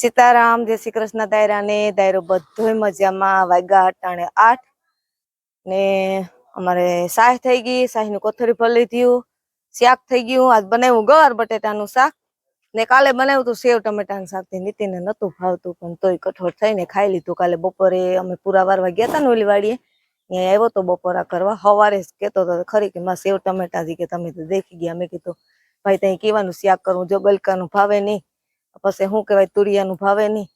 સીતારામ, જય શ્રી કૃષ્ણ દાયરા ને દાયરો બધો મજામાં, વાગ્યા અટાણે આઠ. ને અમારે શાહ થઈ ગઈ શાહનું કોથળી ભરી થયું શાક થઈ ગયું. આજ બનાવ્યું ગવાર બટેટાનું શાક. ને કાલે બનાવ્યું હતું સેવ ટમેટાનું શાકથી નીતિને નતું ભાવતું, પણ તોય કઠોળ થઈને ખાઈ લીધું. કાલે બપોરે અમે પૂરા વારવા ગયા હતા ને ઓલી વાડીએ ત્યાં આવ્યો તો બપોરા કરવા. સવારે કેતો હતો ખરી કે માં સેવ ટમેટા થી કે તમે તો દેખી ગયા. મેં કીધું, ભાઈ ત્યાં કેવાનું શાક કરવું જો ગલકાનું ભાવે નહીં. પછી શું કહેવાય તુરિયાનું ભાવે નહીં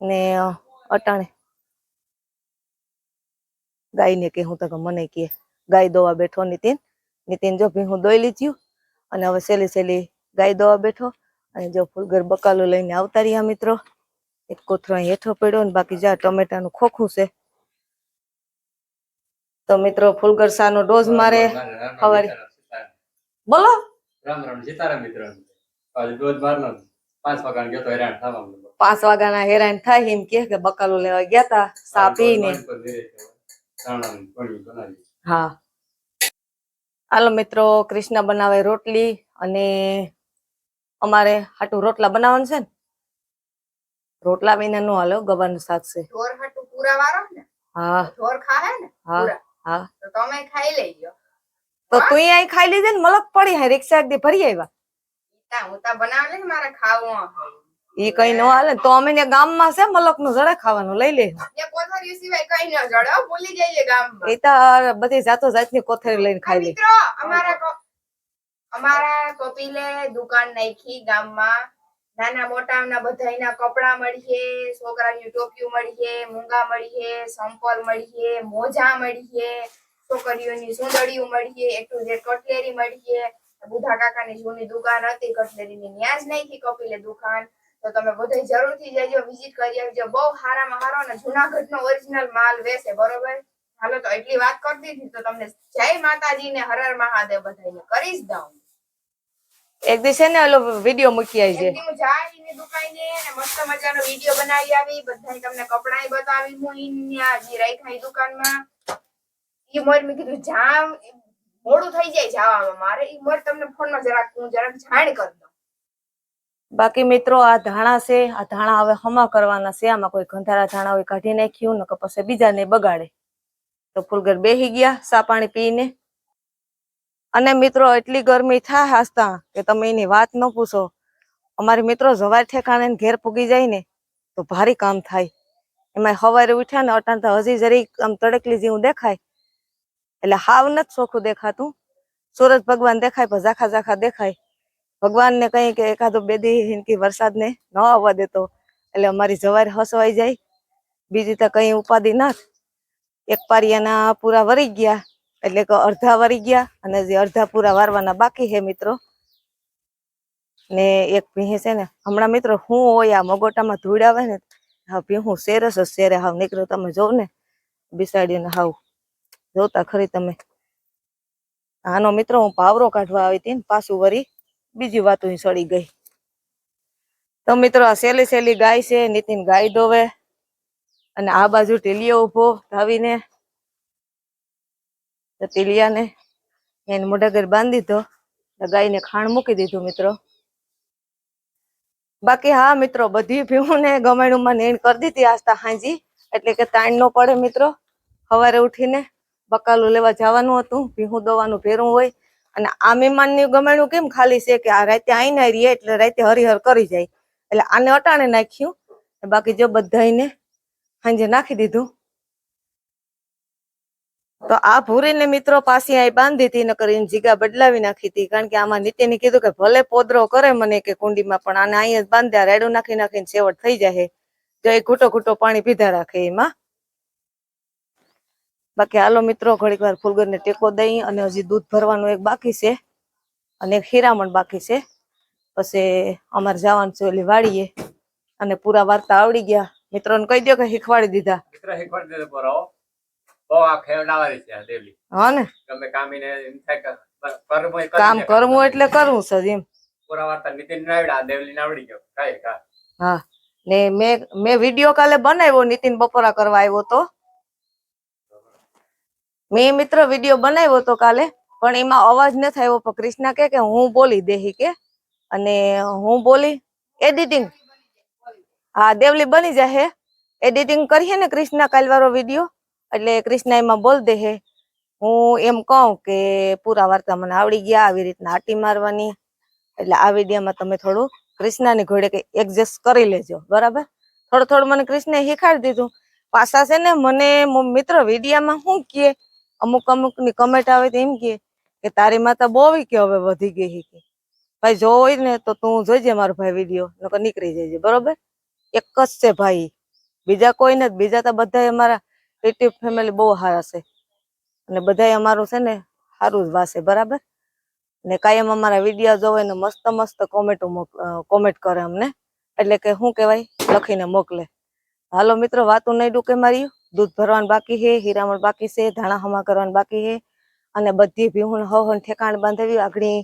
ને અટાણે અટાણે. ગાયને કે હું તો મને કે ગાય દોવા બેઠો નીતિન. નીતિન જો ભીહું દોઈ લીધ્યું અને હવે સેલી સહેલી ગાય દોવા બેઠો અને જો ફૂલગર બકાલો લઈને આવતા રહ્યા મિત્રો. એક કોથરો હેઠો પડ્યો ને બાકી જા ટમેટાનું ખોખું છે. તો મિત્રો ફૂલગર શાનો ડોઝ મારે સવારે બોલો. રામ રામ સીતારામ મિત્રો દોધ બારનો પાંચ વાગ્યા ગયો તો હેરાન થવા પાંચ વાગ્યાના હેરાન થાય એમ કે કે બકાલો લેવા ગયા તા સાપી બનાવી. હા. હાલો મિત્રો કૃષ્ણ બનાવે રોટલી અને અમારે હાટું રોટલા બનાવવાનું છે ને? રોટલા વિના નો હાલો ગવાનું શાક છે. ને? હા. ને? હા હા. તો તમે ખાઈ લેજો. તો તું અહીં ખાઈ લીધે ને મલક પડી હે રિક્ષા એકદી ભરી આવ્યા. ઈ કઈ ન હાલે તો અમે ને ગામમાં છે મલકનું જડે ખાવાનું લઈ લે. ને સિવાય કઈ ન ભૂલી જઈએ એ તો બધી જાતો જાતની કોથળી લઈને ખાઈ લે. અમારા કપિલે દુકાન નાખી ગામમાં. નાના મોટા ના બધાયના કપડા મળીએ છોકરાની ટોપીઓ મળીએ મૂંગા મળીએ સંપલ મળીએ મોજા મળીએ છોકરીઓની સુંદડીઓ મળીએ એક ટુ જે કટલેરી મળીએ. બુધા કાકાની જૂની દુકાન હતી કટલેરીની ન્યાજ નાખી કપિલે દુકાન. તો તમે બધા જરૂરથી જજો વિઝિટ કરી આવજો. બહુ સારામાં સારો અને જુનાગઢનો ઓરિજિનલ માલ વેસે બરોબર? હાલો તો એટલી વાત કરી દીધી તો તમને જય માતાજી ને હર હર મહાદેવ બધાને કરી જ દઉં. એક દિવસે ને ઓલો વીડિયો મૂકી આવી છે હું જાઈ એની દુકાને ને મસ્ત મજાનો વીડિયો બનાવી આવી. બધાને તમને કપડાય બતાવી. હું ઈન્યા જે રાખ્યા ઈ દુકાનમાં. ઈ મોર મે કીધું જામ મોડું થઈ જાય જવામાં. મારે એ મોર તમને ફોનમાં જરાક, હું જરાક જાણ કરી દઉં. બાકી મિત્રો, આ ધાણા છે, આ ધાણા હવે હમા કરવાના છે. આમાં કોઈ ગંધારા ધાણા હોય, કાઢી નાખ્યું ને પછી બીજાને બગાડે. તો ફૂલગર બેહી ગયા સા પાણી પીને. અને મિત્રો, એટલી ગરમી થાય હાસતા કે તમે એની વાત ન પૂછો. અમારી મિત્રો જવાર ઠેકાણે ઘેર પૂગી જાય ને, તો ભારી કામ થાય. એમાં સવારે ઉઠ્યા ને અટાણતા હજી જરી આમ તડકલી જેવું દેખાય. એટલે હાવ નથી ચોખ્ખું દેખાતું. સૂરજ ભગવાન દેખાય, પણ ઝાખા ઝાખા દેખાય. ભગવાનને કઈ કે એકાદો બે દી વરસાદ વરસાદને ન આવવા દેતો. એટલે અમારી જવાર હસવાઈ જાય. બીજી તો કઈ ઉપાધિ ના એક પારિયાના પૂરા વરી ગયા. એટલે કે અડધા વરી ગયા અને જે અડધા પૂરા વારવાના બાકી છે મિત્રો. ને એક ભીહે છે ને, હમણાં મિત્રો હું હોય આ મગોટામાં ધૂળ આવે ને હા ભીહું શેરસ શેરે હાવ. નીકળ્યો તમે જોવ ને બિસાડીને હાવ. જોતા ખરી તમે. આનો મિત્રો, હું પાવરો કાઢવા આવી હતી પાછું વરી બીજી વાતો સડી ગઈ. તો મિત્રો, આ સેલી સેલી ગાય છે, નીતિન ગાય દોવે. અને આ બાજુ ટીલિયો ઊભો ધાવીને. ટીલિયાને એને મોઢા ઘર બાંધી દીધો. ગાયને ખાણ મૂકી દીધું મિત્રો. બાકી હા મિત્રો, બધી ભીવું ને ગમાણું નેણ કરી દીધી આસ્તા હાંજી. એટલે કે તાણ નો પડે મિત્રો. સવારે ઉઠીને બકાલું લેવા જવાનું હતું, ભીહું દવાનું ભેરું હોય. અને આ મહેમાનની ગમાણ્યું કેમ ખાલી છે કે આ રાતે આઈને રહીએ એટલે રાતે હરિહર કરી જાય. એટલે આને અટાણે નાખ્યું બાકી જો બધાને સાંજે નાખી દીધું. તો આ ભૂરીને મિત્રો પાસે આ બાંધી હતી કરીને જીગા બદલાવી નાખી હતી. કારણ કે આમાં નીતિને કીધું કે ભલે પોદરો કરે મને કે કુંડીમાં, પણ આને અહીંયા બાંધ્યા, રેડું નાખી નાખીને છેવટ થઈ જાય તો એ ઘૂંટો ઘૂંટો પાણી પીધા રાખે એમાં. બાકી હાલો મિત્રો ઘડીક વાર ફૂલગરને ટેકો દઈ અને હજી દૂધ ભરવાનું એક બાકી છે અને એક હીરામણ બાકી છે. પછી અમારે જવાનું છે ઓલી વાડીએ અને પૂરા વાર્તા આવડી ગયા. મિત્રોને કહી દો કે શીખવાડી દીધા. હા ને? કામ કરવું એટલે કરવું છે એમ. પૂરા વાર્તા ગયો. હા. ને મેં મેં વીડિયો કાલે બનાવ્યો નીતિન બપોરા કરવા આવ્યો તો. મેં મિત્ર વીડિયો બનાવ્યો તો કાલે, પણ એમાં અવાજ ન થાય, પણ કૃષ્ણા કે કે હું બોલી દેહી કે. અને હું બોલી એડિટિંગ હા, દેવલી બની જશે એડિટિંગ કરીએ ને ક્રિષ્ના કાલવાળો વીડિયો એટલે ક્રિષ્ના એમાં બોલ દે હે હું એમ કહું કે પૂરા વાર્તા મને આવડી ગયા, આવી રીતના આટી મારવાની. એટલે આ વિડીયોમાં તમે થોડું ક્રિષ્નાની ઘોડે કે એડજસ્ટ કરી લેજો, બરાબર? થોડું થોડું મને કૃષ્ણે શીખાડી દીધું. પાછા છે ને, મને મિત્ર વિડીયામાં શું કહે? અમુક અમુકની કમેન્ટ આવે એમ કે, તારી માતા બહુ કે હવે વધી ગઈ કે. ભાઈ જો હોય ને તો તું જોઈજે મારો ભાઈ વીડિયો નકર નીકળી જજે. બરોબર? એક જ છે ભાઈ. બીજા કોઈ નથી. બીજા તો બધા અમારા રિલેટિવ ફેમિલી બહુ સારા છે. અને બધા અમારું છે ને સારું જ વાસે, બરાબર? ને કાયમ અમારા વીડિયો જોવે ને મસ્ત મસ્ત કોમેન્ટો કોમેન્ટ કરે અમને. એટલે કે શું કહેવાય? લખીને મોકલે. હાલો મિત્રો, વાતું નહીં ડૂકે મારી દૂધ ભરવાનું બાકી છે હીરામણ બાકી છે, ધાણા હમા કરવાનું બાકી છે અને બધી ભીહુણ હવન ઠેકાણ બાંધવી, આગળી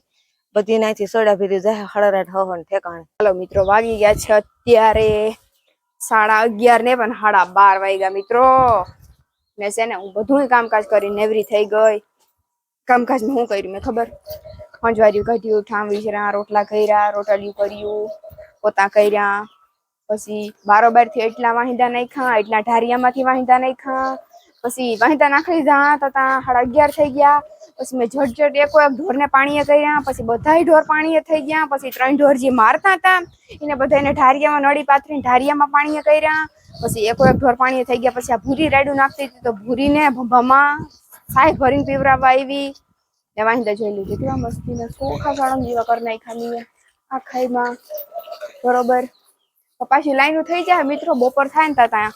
બધી નાથી સોડા ભીરી જાય, હળરાટ હવન ઠેકાણ. ચાલો મિત્રો, વાગી ગયા છે અત્યારે સાડા અગિયાર ને પણ સાડા બાર વાગ્યા મિત્રો. ને છે ને, હું બધું કામકાજ કરીને નેવરી થઈ ગઈ. કામકાજમાં હું કર્યું મેં ખબર? પંજવાર્યું કાઢ્યું, ઠામવી છે, રોટલા કર્યા રોટલિયું કર્યું, પોતા કર્યા. પછી બારોબારથી એટલા વાહિંદા નાખ્યા એટલા ઢારિયામાંથી વાહિંદા નાખ્યા પછી વાહિંદા નાખી દીધા તો ત્યાં સાડા અગિયાર થઈ ગયા. પછી મેં ઝટ ઝટ એકો એક ઢોરને પાણીએ કર્યા, પછી બધાય ઢોર પાણીએ થઈ ગયા. પછી ત્રણ ઢોર જે મારતા હતા, એને બધાને ઢારિયામાં નળી પાથરીને ઢારિયામાં પાણીએ કર્યા. પછી એકો એક ઢોર પાણીએ થઈ ગયા, પછી આ ભૂરી રાયડું નાખતી હતી, તો ભૂરીને ભંભામાં સાય ભરીને પીવરાવવા આવી. ને વાહિંદા જોઈ લીધી, કેટલા મસ્તીને સોખા સાળમ જેવા કરી આ ખાઈમાં બરોબર. તો પાછી લાઈનો થઈ જાય, મિત્રો, બપોર થાય ને ત્યાં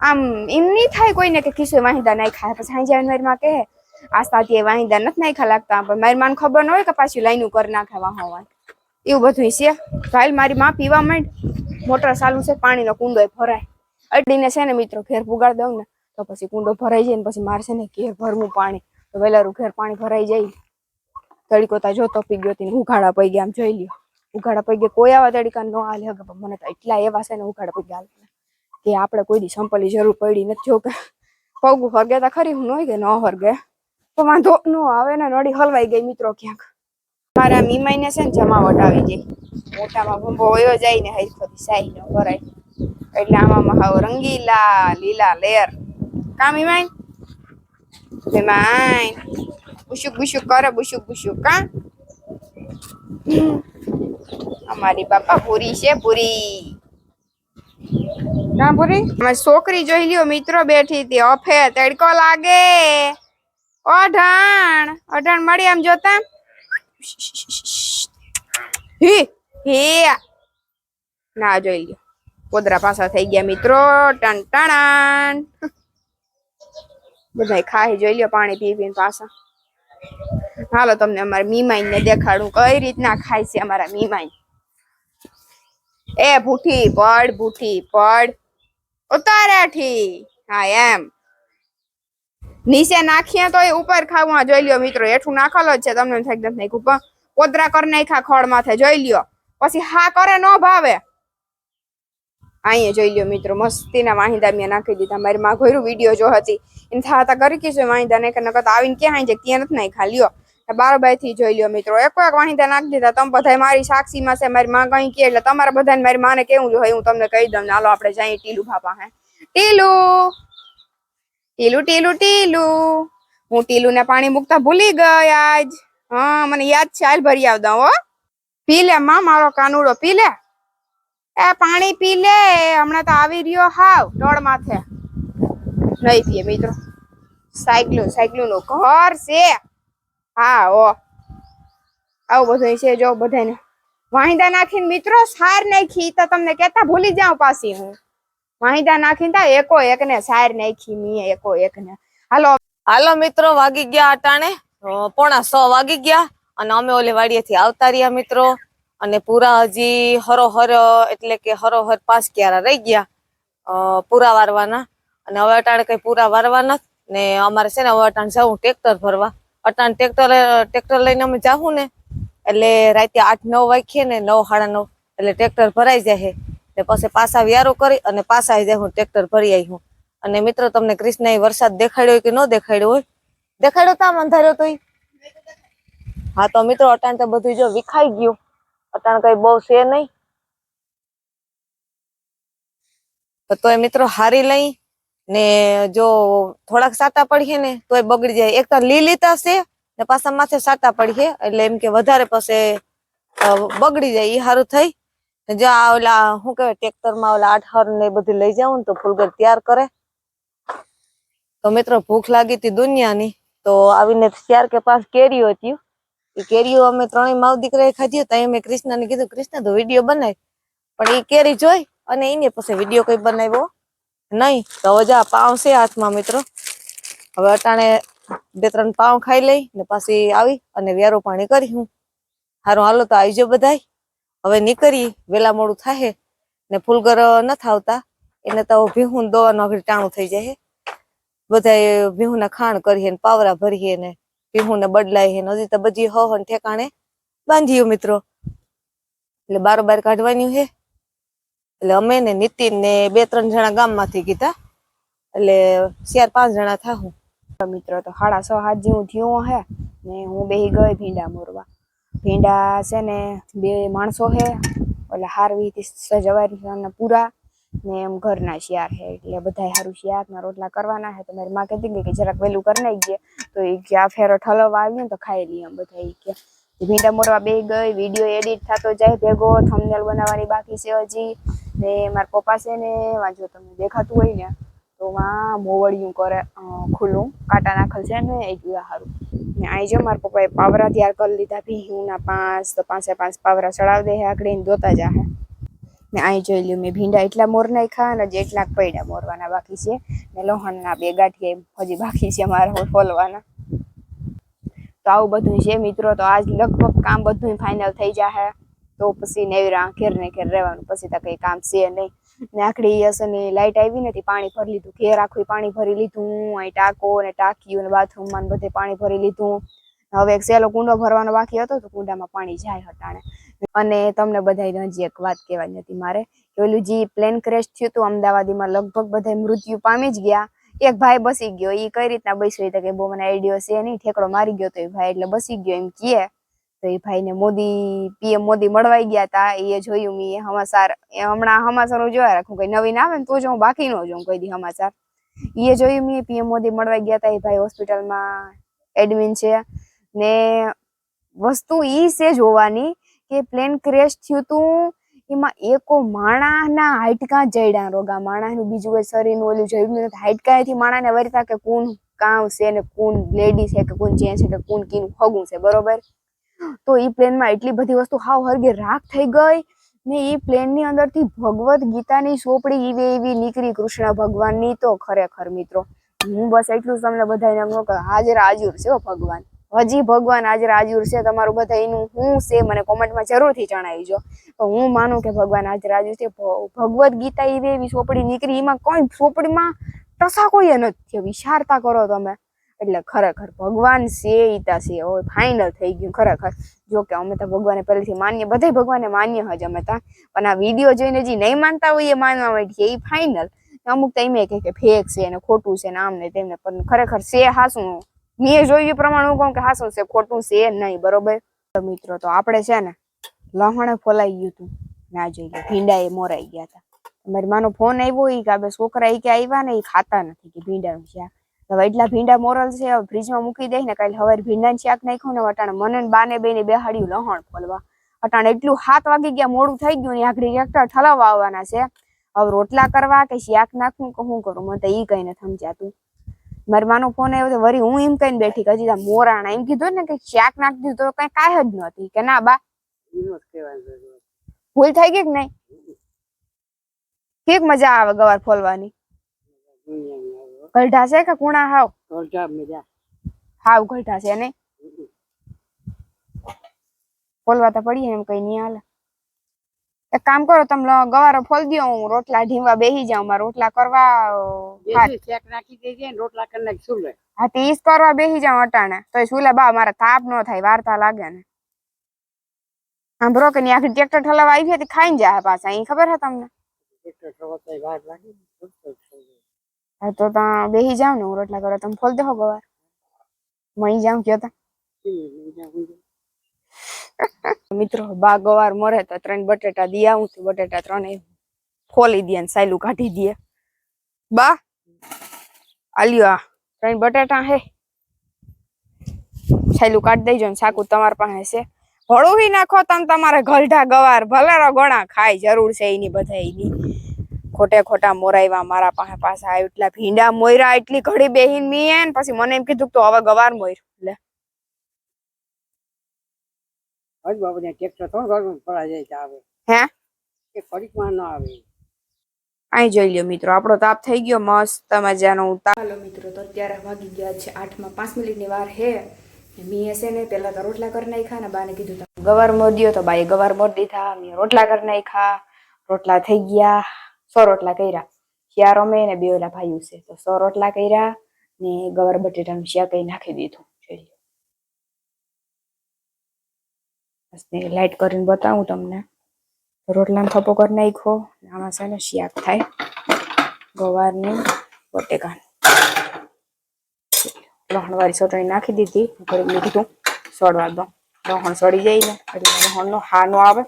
આમ એમ નહીં થાય કોઈને કે ખીસો વાહિંદા નાઈ ખાય. પછી સાંજે આવીને મારી માં કહે આસ્તા તે વાહિંદા નથી નાખ્યા લાગતા પણ મારી માન ખબર ન હોય કે પાછી લાઈનું કરી નાખે હોય એવું બધું છે. ભાઈ મારી માં પીવા માંડ. મોટર ચાલુ છે, પાણીનો કુંડો ભરાય. અડીને છે ને, મિત્રો, ઘેર પુગાડ દઉં ને, તો પછી કુંડો ભરાઈ જાય ને, પછી મારે છે ને, ઘેર ભરવું પાણી. તો વેલારું ઘેર પાણી ભરાઈ જાય. તડીકો તા જોતો પી ગયો હું ઉઘાડા પડી ગયા આમ જોઈ લ્યો. ઉઘાડા ગયા. કોઈ આવા તડકા ન હાલે હગે મને તો એટલા એવા છે ને ઉઘાડા પઈ ગયા કે આપણે કોઈ દી સંપલની જરૂર પડી નથી, જો કે પગ હરગે તા ખરી, હું હોય કે ન હરગે. તો વાંધો ન આવે ને નડી હલવાઈ ગઈ મિત્રો ક્યાંક. મારા મીમાઈને છે ને જમાવટ આવી ગઈ. મોટામાં ભંભો વયો જાય ને હરી સાઈ ન ભરાય એટલે આમાં હાવ રંગીલા લીલા લેર કા મીમાઈ? મીમાઈ. બુશુક બુશુક કરે, બુશુક બુશુક. કા? અમારી બાપા પૂરી છે પૂરી ના પૂરી અમારી છોકરી જોઈ લ્યો મિત્રો બેઠી હતી અફે તડકો લાગે અઢાણ અઢાણ મળી આમ જોતા હી હે ના જોઈ લ્યો પોદરા પાસા થઈ ગયા મિત્રો ટન ટણાન બધા ખાઈ જોઈ લ્યો પાણી પી પીને પાસા હાલો તમને અમારા મીમાઈ ને દેખાડું. કઈ રીતના ખાય છે અમારા મીમાઈ? એ ભૂઠી, પડ ભૂઠી, પડ. ઉતારાઠી હા, એમ. નીચે નાખીએ તો એ ઉપર ખાવા જોઈ લ્યો મિત્રો. હેઠું નાખેલો જ છે. તમને થાય નથી નાખ્યું. પણ પોદરા કરી નાખ્યા ખડ માથે. જોઈ લ્યો. પછી હા કરે ન ભાવે. અહીંયા જોઈ લ્યો મિત્રો. મસ્તીના વાહિંદા મેં નાખી દીધા. મારી માં ઘોરું વીડિયો જો હતી. એને થાતા કરી કીધું. વાહિંદા ને કે નકર આવીને ક્યાં જાય? ત્યાં નથી નાખ્યા. લ્યો. બારોબાઈ થી જોઈ લ્યો મિત્રો. એક એક વાહિંદા નાખી દીધા. તમે બધા મારી સાક્ષીમાં છે, મારી માં કઈ કે એટલે તમારે બધાને મારી માને કેવું જોઈએ હું તમને કહી દઉં. હાલો, આપણે જઈએ ટીલુ ભાપા હે. ટીલુ! ટીલુ ટીલુ ટીલુ! હું ટીલુ ને પાણી મૂકતા ભૂલી ગઈ આજ. હા, મને યાદ છે, હાલ ભરી આવ દઉં હો. પી લે માં, મારો કાનુડો પી લે. એ પાણી પી લે. હમણાં તો આવી રહ્યો હાવ ડોળ માથે. નહીં પીએ મિત્રો. સાયકલું સાયકલું નું ઘર છે. હા, ઓ. આવું બધું છે જો બધાને. વાહિંદા નાખીને મિત્રો સાર નાખી તો તમને કેતા ભૂલી જાઉં પાછી હું. વાહિંદા નાખીને તા એકો એક ને સાર નાખી મીએ એકો એક ને હાલો. હાલો મિત્રો, વાગી ગયા અટાણે. પોણા સો વાગી ગયા અને અમે ઓલી વાડીએથી આવતા રહ્યા મિત્રો. અને પૂરા હજી હરોહર, એટલે કે હરોહર પાંચ ક્યારા રહી ગયા પૂરા વારવાના. અને હવે અટાણે કઈ પૂરા વારવાના ને અમારે છે ને હવે અટાણે જવું, ટ્રેક્ટર ભરવા. અટાણે ટ્રેક્ટર ટ્રેક્ટર લઈને અમે જાહું ને, એટલે રાતે આઠ, નવ વાગીએ ને નવ, સાડા નવ, એટલે ટ્રેક્ટર ભરાઈ જાય ને પછી પાછા વ્યારો કરી અને પાછા આવી જાય હું ટ્રેક્ટર ભરી આવી હું અને મિત્રો, તમને કૃષ્ણએ વરસાદ દેખાડ્યો કે ન દેખાડ્યો હોય? દેખાડ્યો તા અંધાર્યો તો હા, તો મિત્રો, અટાણ તો બધું જો વિખાઈ ગયું. અટાણ કઈ બહુ છે નહીં. તો તોય મિત્રો, હારી લઈ. ને જો થોડાક સાટા પડીએ ને તો એ બગડી જાય. એક તો લીલી છે ને પાછા માથે સાટા પડીએ, એટલે એમ કે વધારે પછી બગડી જાય એ સારું થઈ. જો આ ઓલા, શું કહેવાય ટ્રેક્ટરમાં ઓલા આઠહર ને બધું લઈ જાઉં ને તો ફૂલગર તૈયાર કરે. તો મિત્રો, ભૂખ લાગી હતી દુનિયાની, તો આવીને ચાર કે પાંચ કેરીઓ હતી એ કેરીઓ અમે ત્રણેય માવ દીકરાએ ખાધી ત્યાં મેં કૃષ્ણને કીધું, કૃષ્ણ, તો વીડિયો બનાવી પણ એ કેરી જોઈ અને એને પછી વીડિયો કઈ બનાવ્યો. નહીં, તો હવે જા, પાવ છે હાથમાં મિત્રો. હવે અટાણે બે ત્રણ પાવ ખાઈ લઈ ને પાછી આવી અને વ્યારો પાણી કરી હું. હારું, હાલો તો આવજો બધાય. હવે નીકળી, વેલા મોડું થાય ને ફૂલગર નથી આવતા. એને તો ભીહું દોવાનું આગળ ટાણું થઈ જાય બધા ભીહું ના ખાણ કરીએ ને પાવરા ભરીએ ને ભીહું ને બદલાય ને હજી તો બધી હો હો ઠેકાણે બાંધીયું મિત્રો. એટલે બારોબાર કાઢવાની છે એટલે અમે ને નીતિન ને બે ત્રણ જણા ગામમાંથી કીધા. એટલે ચાર પાંચ જણા થાહું. મિત્રો તો સાડા છ હાથ જેવું થયું હે ને હું બેહી ગઈ ભીંડા મોરવા. ભીંડા છે ને બે માણસો હે એટલે હારવી થી સજવારી પૂરા ને એમ ઘરના શિયાર હે. એટલે બધા સારું શિયારના રોટલા કરવાના હે. તો મારી માં કહેતી હતી કે જરાક વહેલું કરી નાખીએ તો એ કે આ ફેરો ઠલવવા આવ્યો ને તો ખાઈ લઈએ એમ બધા એ કે ભીંડા મોરવા બે ગઈ વીડિયો એડિટ થતો જાય, ભેગો થંબનેલ બનાવવાની બાકી છે હજી. ને મારા પપ્પા છે ને વાંચો તમને દેખાતું હોય ને, તો માં મોવડિયું કરે ખુલ્લું, કાંટા નાખેલ છે ને, એ જોયા સારું ને અહીં જો મારા પપ્પાએ પાવરા તૈયાર કરી લીધા ભીહુંના પાંચ તો પાંચે પાંચ પાવરા ચડાવી દે આકડીને જા જાહે ને અહીં જોઈ લ્યું, મેં ભીંડા એટલા મોર નાખ્યા અને જે એટલાક પૈડા મોરવાના બાકી છે. ને લોહણના બે ગાંઠિયા હજી બાકી છે મારા ફોલવાના તો આવું બધું છે મિત્રો, તો આજ લગભગ કામ બધું ફાઇનલ થઈ જાહે તો પછી નેવરા ઘેર ને ઘેર રહેવાનું. પછી તો કઈ કામ છે નહીં. ને આખડી અસરની લાઈટ આવી નથી પાણી ભરી લીધું. ઘેર આખું પાણી ભરી લીધું. અહીં ટાંકો ને ટાંકીયું ને બાથરૂમમાં ને બધે પાણી ભરી લીધું. હવે એક સેલો કુંડો ભરવાનો બાકી હતો તો કુંડામાં પાણી જાય હટાણે. અને તમને બધા હજી એક વાત કહેવાની હતી મારે, કે ઓલું જે પ્લેન ક્રેશ થયું હતું અમદાવાદીમાં લગભગ બધા મૃત્યુ પામી જ ગયા. એક ભાઈ બસી ગયો. એ કઈ રીતના બસ્યો? તો કે બહુ મને આઈડિયો છે નહીં. ઠેકડો મારી ગયો તો એ ભાઈ એટલે બસી ગયો એમ કહે. તો એ ભાઈને મોદી, પીએમ મોદી મળવાઈ ગયા તા એ જોયું મેં હમાસાર, એ હમણાં હમાસાર હું જોયા રાખું, કઈ નવીન આવે ને તો જ હું બાકી નો જોઉં, કોઈ દી હમાસાર. એ જોયું મેં પીએમ મોદી મળવાઈ ગયા હતા એ ભાઈ હોસ્પિટલમાં એડમિન છે. ને વસ્તુ એ છે જોવાની કે પ્લેન ક્રેશ થયું તું, એમાં એકો માણાના હાઈટકા જઈડા રોગા, માણાનું બીજું કોઈ શરીરનું ઓલું જોયું નથી. હાઈટકાથી માણાને વરતા કે કોણ કામ છે ને કોણ લેડી છે કે કોણ જેન્ટ્સ છે કે કોણ કીનું ફગું છે, બરોબર? તો એ પ્લેનમાં એટલી બધી વસ્તુ હાવ હરગે રાખ થઈ ગઈ ને એ પ્લેનની અંદરથી ભગવદ્ ગીતાની સોપડી એવી એવી નીકળી કૃષ્ણ ભગવાનની તો ખરેખર મિત્રો. હું બસ એટલું તમને બધાને એમ કે હાજર હાજર છે ભગવાન. હજી ભગવાન હાજર હાજર છે. તમારું બધા એનું હું છે મને કોમેન્ટમાં જરૂરથી જણાવીજો. તો હું માનું કે ભગવાન હાજર હાજર છે. ભગવદ્ ગીતા એવી એવી સોપડી નીકળી. એમાં કોઈ સોપડીમાં ટસા કોઈ નથી. વિચારતા કરો તમે. એટલે ખરેખર ભગવાન છે ઈતા છે. હવે ફાઇનલ થઈ ગયું ખરેખર. જો કે અમે તો ભગવાને પહેલેથી માન્ય બધાય ભગવાને માન્ય જ અમે તા પણ આ વીડિયો જોઈને જે નહીં માનતા હોય, એ માનવા માંડીએ. એ ફાઇનલ અમુક તો એમ કહે કે ફેક છે ને ખોટું છે ને આમ ને તેમને પણ ખરેખર છે હાસું. મેં જોયું પ્રમાણે હું કહું કે હાસું છે, ખોટું છે નહીં, બરોબર? મિત્રો, તો આપણે છે ને લહણે ફોલાઈ ગયું હતું. ના જોઈએ ભીંડા એ મોરાઈ ગયા હતા. મારી માનો ફોન આવ્યો એ કે છોકરા એ કે આવ્યા ને એ ખાતા નથી કે ભીંડા શાક હવે એટલા ભીંડા મોરલ છે હવે ફ્રીજમાં મૂકી દઈ ને કાલે હવે ભીંડાનું શાક નાખ્યું ને અટાણે મને બાને બેને બેહાડ્યું લહણ ફોલવા અટાણે એટલું હાથ વાગી ગયા મોડું થઈ ગયું ને આખરી ટ્રેક્ટર ઠલાવવા આવવાના છે. હવે રોટલા કરવા કે શાક નાખવું કે શું કરું મને તો એ કઈ નથી સમજાતું. મારી માનો ફોન આવ્યો તો વળી હું એમ કહીને બેઠી કે હજી મોરાણા એમ કીધું ને કે શાક નાખી દીધું તો કઈ કાંઈ જ નહોતી. કે ના બા ભૂલ થઈ ગઈ કે નહીં? કેક મજા આવે ગવાર ફોલવાની ગલઢા છે કે કુણા હાવ? હાવ ગલઢા છે ને? ફોલવા તો પડીએ એમ કઈ નહીં હાલે. એક કામ કરો તમે ગવારો ફોલ દો હું રોટલા ઢીંવા બેહી જાઉં મારે રોટલા કરવા અ, સુલે. હા તે ઈસ કરવા બેહી જાઉં અટાણે. તો સુલે બા મારે તાપ નો થાય વાર્તા લાગે ને. સાંભળો કે આખી ટ્રેક્ટર ઠલાવા આવી હતી ખાઈને જાય પાછા અહીં ખબર છે તમને? હા તો ત્યાં બેહી જાવ ને હું રોટલા કરો તમે ફોલ દેહો ગવાર. મહી જાઉં કયો તા. મિત્રો, બા ગવાર મરે તો ત્રણ બટેટા દી આવું છું. બટેટા ત્રણે ફોલી દે ને સાયલું કાઢી દે. બા, આલ્યો આ. ત્રણ બટેટા હે. સાયલું કાઢી દેજો ને સાકુ તમારા પાસે છે. ભળું નાખો તમે તમારે ગલઢા ગવાર. ભલે ગણા ખાય, જરૂર છે એની બધા એની ખોટે ખોટા મોરાવ્યા મારા પાસે પાછા એટલા ભીંડા મોયરા એટલી ઘડી બેહીન મીએ ને પછી મને એમ કીધું કે તો હવે ગવાર મોયર. લે. હજ બાબુ ને ટ્રેક્ટર થોડું ઘર પડા જાય છે આવે. હે? એ ફરીકમાં ન આવે. અહીં જોઈ લ્યો મિત્રો આપણો તાપ થઈ ગયો મસ્ત મજાનો તાપ હાલો મિત્રો તો અત્યારે વાગી ગયા છે આઠમાં પાંચ મિનિટની વાર હે. મી છે ને પેલા તો રોટલા કરી નાખ્યા ને બાને કીધું ગવાર મોર દ્યો તો બાએ ગવાર મોર દીધા મેં રોટલા કરી નાખ્યા. રોટલા થઈ ગયા. સો રોટલા કર્યા. શિયાર અમે ને બે ઓલા ભાઈઓ છે. તો સો રોટલા કર્યા ને ગવાર શિયા કઈ નાખી દીધું. લાઈટ કરીને બતાવું તમને. રોટલાનો થપ્પો કરી નાખ્યો આમાં છે ને શિયાક થાય. ગવારની બટેકાની. લહણવાળી ચટણી નાખી દીધી. ઘડીક મેં કીધું, સડવા દો. લહણ સડી જાય ને એટલે લહણનો હાનો આવે.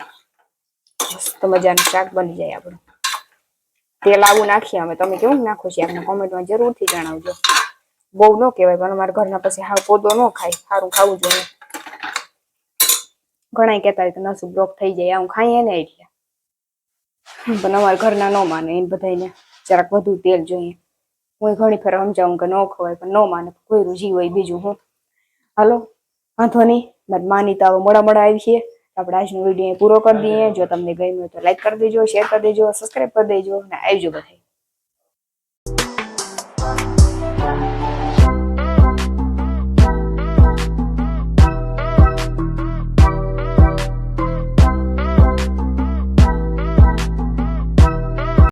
મસ્ત મજાનું શાક બની જાય આપણું. તેલ આવું નાખીએ અમે. તમે કેવું નાખો શાકને કોમેન્ટમાં જરૂરથી જણાવજો. બહુ ન કહેવાય, પણ અમારા ઘરના પછી હાવ પોદો ન ખાય. સારું ખાવું જોઈએ. ઘણા કહેતા હોય કે નસું બ્લોક થઈ જાય આમ ખાઈએ ને એટલે. પણ અમારા ઘરના ન માને એને બધાને જરાક વધુ તેલ જોઈએ. હું ઘણી ફેર સમજાવું કે ન ખવાય, પણ ન માને. કોઈ રૂજી હોય બીજું હું. હાલો, વાંધો નહીં. મારી હવે મોડા મોડા આવી છીએ આપણે આજનો વીડિયો પૂરો કરી દઈએ. જો તમને ગમ્યું તો લાઈક કરી દેજો શેર કરી દેજો સબસ્ક્રાઈબ કરી દેજો અને આવજો બધા